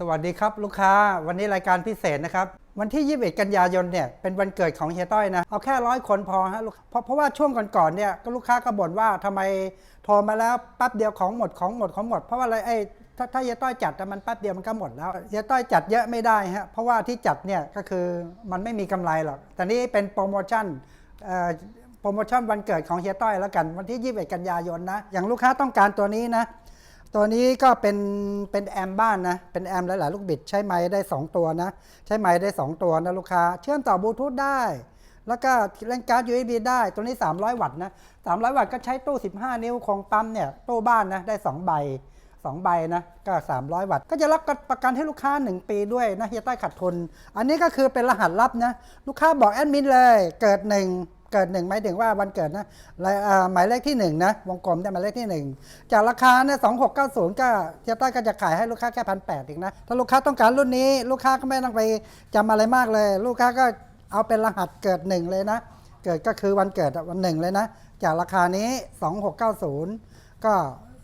สวัสดีครับลูกค้า วันนี้รายการพิเศษนะครับ วันที่ 21 กันยายนเนี่ยเป็นวันเกิดของเฮียต้อยนะ เอาแค่ร้อยคนพอฮะลูกเพราะเพราะว่าช่วงก่อนๆเนี่ยก็ลูกค้าก็บ่นว่าทำไมโทรมาแล้วแป๊บเดียวของหมดของหมดของหมด เพราะว่าอะไรไอ้ถ้าถ้าเฮียต้อยจัดแต่มันแป๊บเดียวมันก็หมดแล้วเฮียต้อยจัดเยอะไม่ได้ฮะเพราะว่าที่จัดเนี่ยก็คือมันไม่มีกำไรหรอกแต่นี่เป็นโปรโมชั่นโปรโมชั่นวันเกิดของเฮียต้อยแล้วกันวันที่ 21 กันยายนนะอย่างลูกค้าต้องการตัวนี้นะ ตัวนี้ก็เป็นเป็นแอมบ้านนะ เป็นแอมหลายๆลูกบิดใช้ไม้ได้ 2 ตัวนะ ใช้ไม้ได้ 2 ตัวนะลูกค้า เชื่อมต่อบลูทูธได้ แล้วก็เล่นการ์ด USB ได้ ตัวนี้ 300 วัตต์นะ 300 วัตต์ก็ใช้ตู้ 15 นิ้วของปั๊มเนี่ยตู้บ้านนะ ได้ 2 ใบ 2 ใบนะ ก็ 300 วัตต์ ก็จะรับประกันให้ลูกค้า 1 ปีด้วยนะเฮียใต้ขัดทุน อันนี้ก็คือเป็นรหัสลับนะ ลูกค้าบอกแอดมินเลย เกิด 1 กิดหนึ่งหมายถึงว่าวันเกิดนะหมายเลขที่1นะวงกลมได้หมายเลขที่ 1 จากราคาเนี่ยสองหกเก้าศูนย์ก็เทียต้าก็จะขายให้ลูกค้าแค่พันแปดเองนะถ้าลูกค้าต้องการรุ่นนี้ ลูกค้าก็ไม่ต้องไปจำอะไรมากเลย ลูกค้าก็เอาเป็นรหัสเกิดหนึ่งเลยนะ เกิดก็คือวันเกิดวันหนึ่งเลยนะ จากราคานี้ 2690 ก็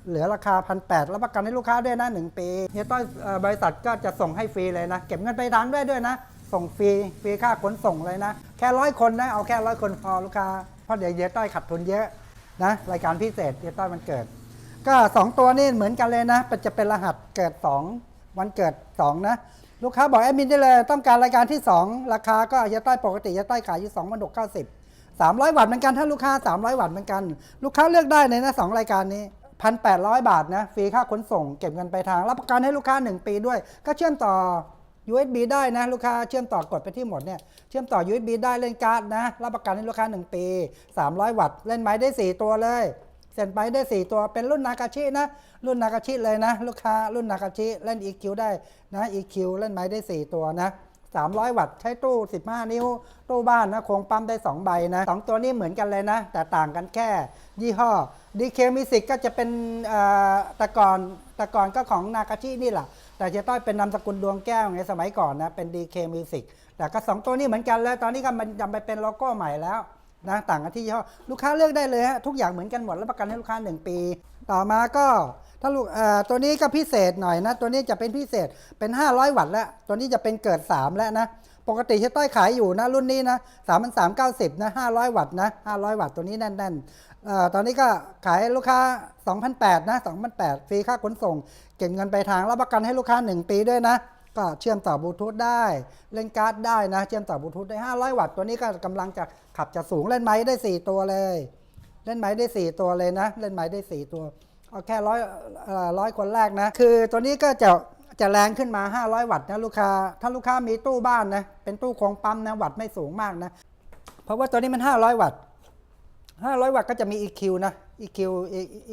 เหลือราคาพันแปดรับประกันให้ลูกค้าด้วยนะหนึ่งปีเฮียต้อยบริษัทก็จะส่งให้ฟรีเลยนะ เก็บเงินไปทางด้วยด้วยนะ ส่งฟรีฟรีค่าขนส่งเลยนะ แค่ร้อยคนนะ เอาแค่ร้อยคนพอลูกค้าเพราะเดี๋ยวเยต้อยขัดทุนเยอะนะรายการพิเศษเฮียต้อยมันเกิด ก็ 2 ตัวนี่เหมือนกันเลยนะมันจะเป็นรหัสเกิด 2 วันเกิด 2 นะ ลูกค้าบอกแอดมินได้เลยต้องการรายการที่ 2 ราคาก็เฮียต้อยปกติเฮียต้อยขายอยู่2 6 9 0 300วัตต์เหมือนกันถ้าลูกค้า300วัตต์เหมือนกัน ลูกค้าเลือกได้เลยนะสองรายการนี้1,800บาทนะฟรีค่าขนส่งเก็บเงินไปทาง รับประกันให้ลูกค้า 1 ปีด้วย ก็เชื่อมต่อ USB ได้นะลูกค้าเชื่อมต่อกดไปที่หมดเนี่ยเชื่อมต่อ USB ได้เล่นการ์ดนะรับประกันให้ลูกค้า 1 ปี 300 วัตต์เล่นไม้ได้ 4 ตัวเลยเซ็นไปได้ 4 ตัวเป็นรุ่นนากาชินะ รุ่นนากาชิเลยนะ ลูกค้ารุ่นนากาชิเล่น EQ ได้นะ EQ เล่นไม้ได้ 4 ตัวนะ300 วัตต์ใช้ตู้ 15 นิ้ว ตู้บ้านนะโครงปั๊มได้ 2 ใบนะสองตัวนี้เหมือนกันเลยนะ แต่ต่างกันแค่ ยี่ห้อ DK Music ก็จะเป็นเอ่อแตะกอนแตะกอนก็ของนากาชินี่แหละ แต่เจะต้อยเป็นนามสกุลดวงแก้วในสมัยก่อนนะเป็น DK Music แต่ก็สองตัวนี้เหมือนกันแล้ว ตอนนี้ก็มันจำไปเป็นโลโก้ใหม่แล้วนะต่างกันที่ยี่ห้อลูกค้าเลือกได้เลยฮะทุกอย่างเหมือนกันหมดรับประกันให้ลูกค้า 1 ปี ต่อมาก็ถ้าลูกเอ่อตัวนี้ก็พิเศษหน่อยนะ ตัวนี้จะเป็นพิเศษเป็น 500 วัตต์แล้ว ตัวนี้จะเป็นเกิด 3 แล้วนะ ปกติเชต้อยขายอยู่นะรุ่นนี้นะ3 3 9 0นสามเก้าสิบนะ500วัตต์นะ500วัตต์ตัวนี้แน่นๆเอ่อตอนนี้ก็ขายลูกค้า 2,800นะ2,800ฟรีค่าขนส่ง เก็บเงินไปทางรับประกันให้ลูกค้า 1 ปีด้วยนะก็เชื่อมต่อบลูทูธได้ เล่นการ์ดได้นะ เชื่อมต่อบลูทูธได้ 500 วัตต์ตัวนี้ก็กำลังจะขับจะสูงเล่นไม้ได้ 4 ตัวเลย เล่นไม้ได้ 4 ตัวเลยนะ เล่นไม้ได้ 4 ตัวเอาแค่ร้อยร้อยคนแรกนะ คือตัวนี้ก็จะ จะแรงขึ้นมา 500 วัตต์นะลูกค้า ถ้าลูกค้ามีตู้บ้านนะ เป็นตู้คงปั๊มนะ วัตต์ไม่สูงมากนะ เพราะว่าตัวนี้มัน 500 วัตต์ 500 วัตต์ก็จะมี EQ นะ EQ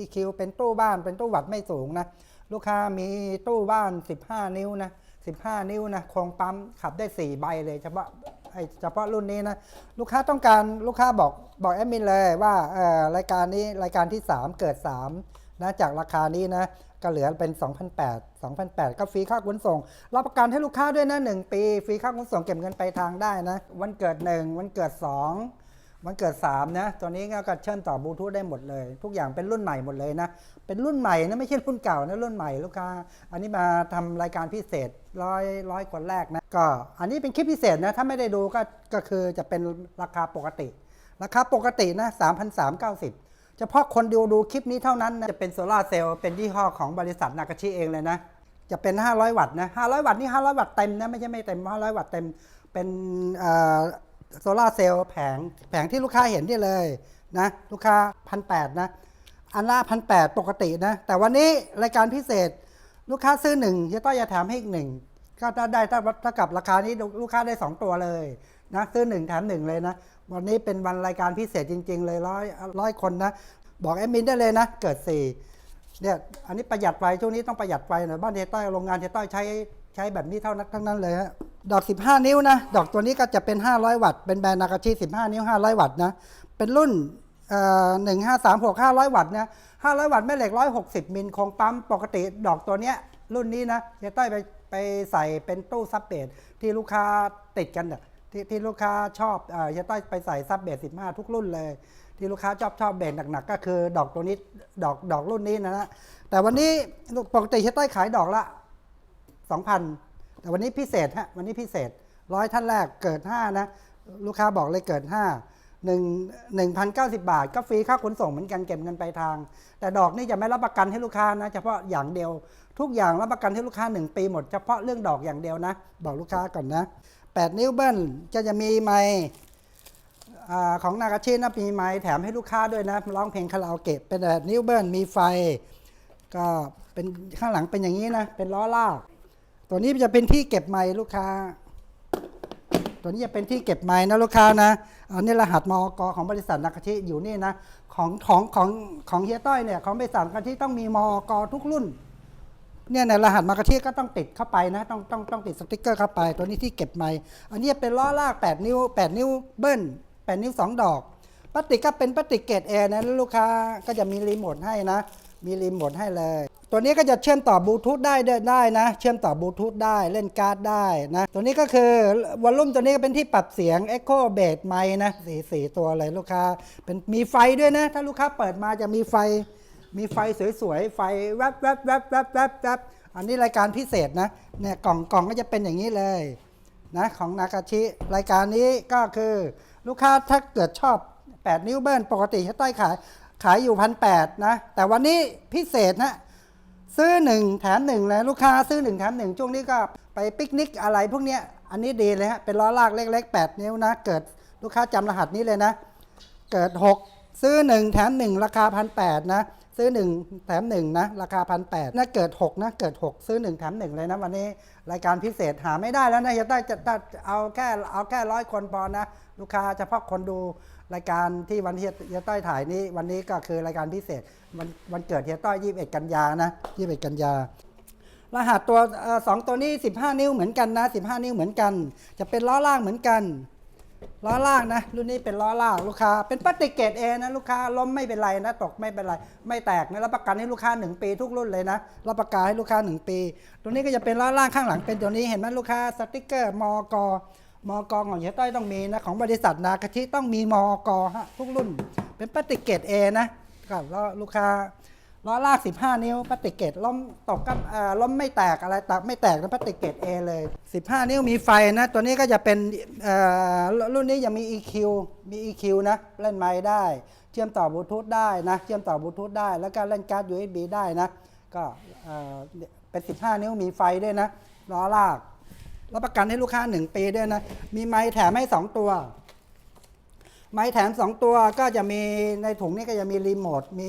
EQ เป็นตู้บ้าน เป็นตู้วัตต์ไม่สูงนะ ลูกค้ามีตู้บ้าน 15 นิ้วนะ 15 นิ้วนะคงปั๊มขับได้ 4 ใบเลยเฉพาะไอ้เฉพาะรุ่นนี้นะ ลูกค้าต้องการลูกค้าบอกบอกแอดมินเลยว่าเออรายการนี้รายการที่ 3 เกิด 3 นะจากราคานี้นะก็เหลือเป็น2,800 2,800ก็ฟรีค่าขนส่ง รับประกันให้ลูกค้าด้วยนะ 1 ปี ฟรีค่าขนส่งเก็บเงินไปลายทางได้นะ วันเกิด 1 วันเกิด 2 วันเกิด 3 นะ ตัวนี้ก็เชื่อมต่อบลูทูธได้หมดเลย ทุกอย่างเป็นรุ่นใหม่หมดเลยนะ เป็นรุ่นใหม่นะ ไม่ใช่รุ่นเก่านะ รุ่นใหม่ลูกค้า อันนี้มาทำรายการพิเศษร้อยร้อยคนแรกนะ ก็อันนี้เป็นคลิปพิเศษนะ ถ้าไม่ได้ดูก็ ก็คือจะเป็นราคาปกติ ราคาปกตินะ3,390 เฉพาะคนดูดูคลิปนี้เท่านั้นนะจะเป็นโซลาเซลล์เป็นยี่ห้อของบริษัทนากาชิเองเลยนะ จะเป็น 500 วัตต์นะ 500 วัตต์นี่500 วัตต์เต็มนะ ไม่ใช่ไม่เต็ม 500 วัตต์เต็ม เป็นโซลาเซลล์แผงแผงที่ลูกค้าเห็นนี่เลยนะ ลูกค้าพันแนะ อันละพันแปดปกตินะ แต่วันนี้รายการพิเศษลูกค้าซื้อหนึ่งจะต้องจะแถมให้อีกหนึ่ง ถ้าได้ถ้าถ้ากับราคานี้ลูกค้าได้ 2 ตัวเลยนะซื้อหนึ่งแถมหนึ่งเลยนะ วันนี้เป็นวันรายการพิเศษจริง ๆ เลยร้อยร้อยคนนะ บอกแอดมินได้เลยนะ เกิดสี่เนี่ยอันนี้ประหยัดไฟช่วงนี้ต้องประหยัดไฟหน่อยบ้านเทต้อยโรงงานเทต้อยใช้ใช้แบบนี้เท่านั้นทั้งนั้นเลยฮะดอก 15 นิ้วนะ ดอกตัวนี้ก็จะเป็น 500 วัตต์ เป็นแบรนด์นากาชิ15 นิ้ว 500 วัตต์นะ เป็นรุ่นหนึ่งห้าสามหกห้าร้อยวัตต์นะห้าร้อยวัตต์แม่เหล็กร้อยหกสิบมิลคงปั๊มปกติดอกตัวเนี้ยรุ่นนี้นะเฮียต้อยไป ไปใส่เป็นตู้ซับเบสที่ลูกค้าติดกันเนี่ยที่ที่ลูกค้าชอบเอ่อเฮียต้อยไปใส่ซับเบสสิบห้าทุกรุ่นเลย ที่ลูกค้าชอบชอบเบสหนักๆก็คือดอกตัวนี้ดอกดอกรุ่นนี้นะนะแต่วันนี้ปกติเฮียต้อยขายดอกละ2,000 แต่วันนี้พิเศษฮะวันนี้พิเศษร้อยท่านแรกเกิด 5 นะ ลูกค้าบอกเลยเกิด 5 1 1,090 บาท ก็ฟรีค่าขนส่งเหมือนกันเก็บเงินปลายทาง แต่ดอกนี่จะไม่รับประกันให้ลูกค้านะเฉพาะอย่างเดียว ทุกอย่างรับประกันให้ลูกค้า 1 ปีหมดเฉพาะเรื่องดอกอย่างเดียวนะ บอกลูกค้าก่อนนะ 8 นิ้วเบิ้ลจะจะมีไมค์อ่าของนากาชินะมีไมค์แถมให้ลูกค้าด้วยนะร้องเพลงคาราโอเกะเป็นแบบนิ้วเบิ้ลมีไฟ ก็เป็นข้างหลังเป็นอย่างนี้นะ เป็นล้อลาก ตัวนี้จะเป็นที่เก็บไมค์ลูกค้า ตัวนี้จะเป็นที่เก็บไม้นะลูกค้านะอันนี้รหัสมอกของบริษัทนักชิอยู่นี่นะของของของของเฮียต้อยเนี่ยของบริษัทนักชิต้องมีมอกทุกรุ่น เนี่ยในรหัสมากะทิก็ต้องติดเข้าไปนะ ต้องต้องต้องติดสติ๊กเกอร์เข้าไป ตัวนี้ที่เก็บไม้อันนี้เป็นล้อลาก 8 นิ้ว 8 นิ้วเบิ้ล8 นิ้ว 2 ดอกพลาสติกก็เป็นพลาสติกเกรดแอร์นะลูกค้าก็จะมีรีโมทให้นะ มีรีโมทให้เลย ตัวนี้ก็จะเชื่อมต่อบลูทูธได้ด้ได้นะ เชื่อมต่อบลูทูธได้เล่นการ์ดได้นะ ตัวนี้ก็คือวอลลุ่มตัวนี้ก็เป็นที่ปรับเสียง Echo b a s ไมนะสีสีตัวเลยลูกค้าเป็นมีไฟด้วยนะ ถ้าลูกค้าเปิดมาจะมีไฟ มีไฟสวยๆ ไฟแวบแวบแวบแวบแวบแวบอันนี้รายการพิเศษนะ เนี่ยกล่องกล่องก็จะเป็นอย่างนี้เลยนะของนากาชิ รายการนี้ก็คือลูกค้าถ้าเกิดชอบ 8 นิ้วเบิ้ลปกติใต้อยขายขายอยู่พันแนะ แต่วันนี้พิเศษนะซื้อหนึ่งแถมหนึ่งเลยลูกค้าซื้อหนึ่งแถมหนึ่งช่วงนี้ก็ไปปิกนิกอะไรพวกเนี้ยอันนี้ดีเลยฮะเป็นล้อลากเล็ก ๆ 8 นิ้วนะ เกิดลูกค้าจำรหัสนี้เลยนะ เกิด 6 ซื้อ 1 แถม 1 ราคาพันแนะ ซื้อ 1 แถม 1 นะ ราคาพันแปดนะเกิด 6 นะ เกิด 6 ซื้อ 1 แถม 1 เลยนะ วันนี้รายการพิเศษหาไม่ได้แล้วนะจะได้จะจะเอาแค่เอาแค่ร้อยคนพอนะ ลูกค้าเฉพาะคนดูรายการที่วันที่เฮียต้อยถ่ายนี้ วันนี้ก็คือรายการพิเศษวันวันเกิดเฮียต้อย 21 กันยานะ21 กันยารหัสตัวสองตัวนี้ 15 นิ้วเหมือนกันนะ 15 นิ้วเหมือนกัน จะเป็นล้อล่างเหมือนกัน ล้อล่างนะรุ่นนี้เป็นล้อล่างลูกค้า เป็นพลาสติเกรดเอนะลูกค้าล้มไม่เป็นไรนะ ตกไม่เป็นไร ไม่แตกนะรับประกันให้ลูกค้า 1 ปีทุกรุ่นเลยนะรับประกันให้ลูกค้า 1 ปีตัวนี้ก็จะเป็นล้อล่างข้างหลังเป็นตัวนี้เห็นไหมลูกค้าสติกเกอร์มอกมอกของเฮียต้อยต้องมีนะของบริษัทนากะทิต้องมีมอกฮะทุกรุ่น เป็นพลาสติเกรดเอนะก็ล้อลูกค้า ล้อลาก 15 นิ้วพลาสติกเกตล้มตกก็ล้มไม่แตกอะไรแตกไม่แตกนะพลาสติกเกต A เลย 15 นิ้วมีไฟนะ ตัวนี้ก็จะเป็นรุ่นนี้ยังมี EQ มี EQ นะ เล่นไมค์ได้ เชื่อมต่อบลูทูธได้นะ เชื่อมต่อบลูทูธได้ แล้วก็เล่นการ์ด USB ได้นะ ก็เป็น 15 นิ้วมีไฟด้วยนะล้อลากรับประกันให้ลูกค้า 1 ปีด้วยนะ มีไมค์แถมให้ 2 ตัวไม้แถม 2 ตัวก็จะมีในถุงนี้ก็จะมีรีโมทมี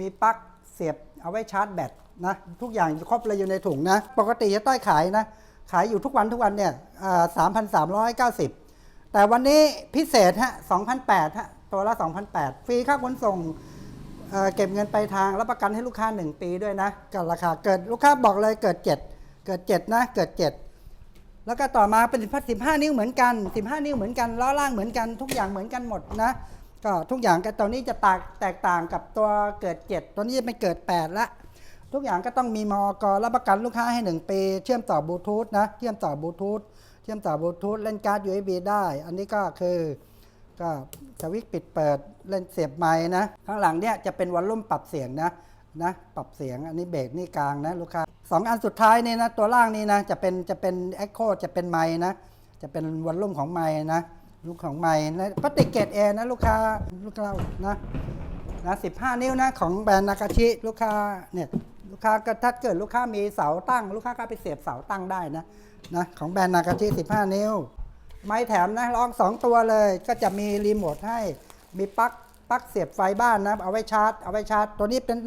มีปลั๊ก เสียบเอาไว้ชาร์จแบตนะทุกอย่างครบเลยอยู่ในถุงนะ ปกติจะต้อยขายนะ ขายอยู่ทุกวันทุกวันเนี่ยสามพันสามร้อยเก้าสิบแต่วันนี้พิเศษฮะสองพันแปดฮะตัวละสองพันแปดฟรีค่าขนส่งเเก็บเงินไปลายทางรับประกันให้ลูกค้า 1 ปีด้วยนะกับราคาเกิดลูกค้าบอกเลยเกิด 7 เกิด 7 นะ เกิด 7 แล้วก็ต่อมาเป็นสิบสิบห้านิ้วเหมือนกันสิบห้านิ้วเหมือนกันล้อล่างเหมือนกันทุกอย่างเหมือนกันหมดนะ ก็ทุกอย่างก็ตัวนี้จะแตกแตกต่างกับตัวเกิดเจ็ดตัวนี้จะไม่เกิดแปดละทุกอย่างก็ต้องมีมอกรับประกันลูกค้าให้หนึ่งปี เชื่อมต่อบลูทูธนะเชื่อมต่อบลูทูธเชื่อมต่อบลูทูธเล่นการ์ด USB ได้ อันนี้ก็คือก็สวิตช์ปิดเปิดเล่นเสียบไม้นะ ข้างหลังเนี่ยจะเป็นวอลลุ่มปรับเสียงนะนะปรับเสียงอันนี้เบสนี่กลางนะลูกค้าสองอันสุดท้ายนี่นะตัวล่างนี่นะจะเป็นจะเป็นเอ็กโคจะเป็นไม้นะจะเป็นวอลลุ่มของไม้นะ ลูกของไม้นะพลาสติกเกตเอนะลูกค้าลูกเรานะนะสิบห้านิ้วนะของแบรนด์นากาชิลูกค้าเนี่ยลูกค้าก็ถ้าเกิดลูกค้ามีเสาตั้ง ลูกค้าก็ไปเสียบเสาตั้งได้นะนะของแบรนด์นากาชิสิบห้านิ้ว ไม้แถมนะลองสองตัวเลยก็จะมีรีโมทให้มีปลั๊กปลั๊กเสียบไฟบ้านนะเอาไว้ชาร์จเอาไว้ชาร์จ ตัวนี้เป็น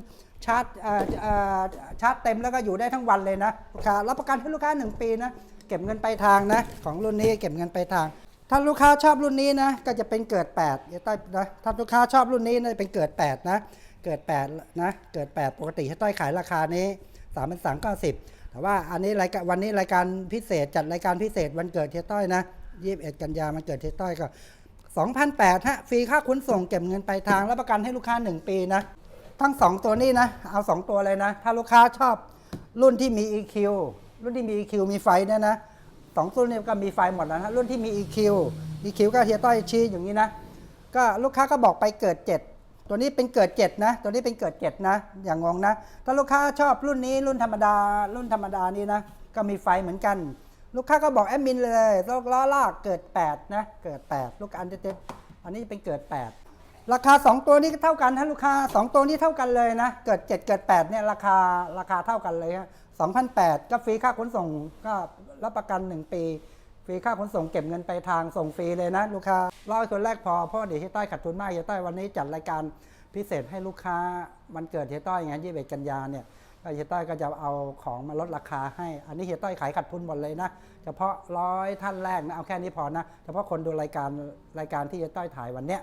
ชาร์จเอ่อเอ่อชาร์จเต็มแล้วก็อยู่ได้ทั้งวันเลยนะลูกค้ารับประกันให้ลูกค้า 1 ปีนะ เก็บเงินไปลายทางนะ ของรุ่นนี้เก็บเงินไปลายทาง ถ้าลูกค้าชอบรุ่นนี้นะ ก็จะเป็นเกิด8เดี๋ยวใต้นะถ้าลูกค้าชอบรุ่นนี้นะเป็นเกิด 8 นะ เกิด8นะเกิด 8 ปกติให้ต้อยขายราคานี้3 3 9 0แต่ว่าอันนี้รายการวันนี้รายการพิเศษจัดรายการพิเศษวันเกิดเฮียต้อยนะ21กันยามันเกิดเฮียต้อยก็2,800ฮะฟรีค่าขนส่งเก็บเงินปลายทางรับประกันให้ลูกค้า1ปีนะทั้ง2ตัวนี้นะ เอา2ตัวเลยนะ ถ้าลูกค้าชอบรุ่นที่มี EQ รุ่นที่มี EQ มีไฟเนี่ยนะ สองรุ่นนี้ก็มีไฟหมดแล้วนะรุ่นที่มี EQ EQ ก็เฮียต้อยชี้อย่างนี้นะก็ลูกค้าก็บอกไปเกิด 7 ตัวนี้เป็นเกิด 7 นะ ตัวนี้เป็นเกิด 7 นะ อย่างงงนะ ถ้าลูกค้าชอบรุ่นนี้รุ่นธรรมดา รุ่นธรรมดานี่นะ ก็มีไฟเหมือนกัน ลูกค้าก็บอกแอดมินเลยล้อลากเกิด 8 นะ เกิด 8 ลูกอันเต็มอันนี้เป็นเกิด 8 ราคา 2 ตัวนี้ก็เท่ากันฮะลูกค้า 2 ตัวนี้เท่ากันเลยนะ เกิด 7 เกิด 8 เนี่ยราคาราคาเท่ากันเลยฮะ2,008ก็ฟรีค่าขนส่งก็ รับประกัน 1 ปีฟรีค่าขนส่งเก็บเงินไปทางส่งฟรีเลยนะลูกค้าเล่าคนแรกพอเพราะเดี๋ยวเฮียต้อยขาดทุนมากเฮียต้อยวันนี้จัดรายการพิเศษให้ลูกค้ามันเกิดเฮียต้อยไงยี่สิบเอ็ดกันยาเนี่ยก็เฮียต้อยก็จะเอาของมาลดราคาให้ อันนี้เฮียต้อยขายขาดทุนหมดเลยนะ เฉพาะร้อยท่านแรกนะเอาแค่นี้พอนะ เฉพาะคนดูรายการรายการที่เฮียต้อยถ่ายวันเนี้ย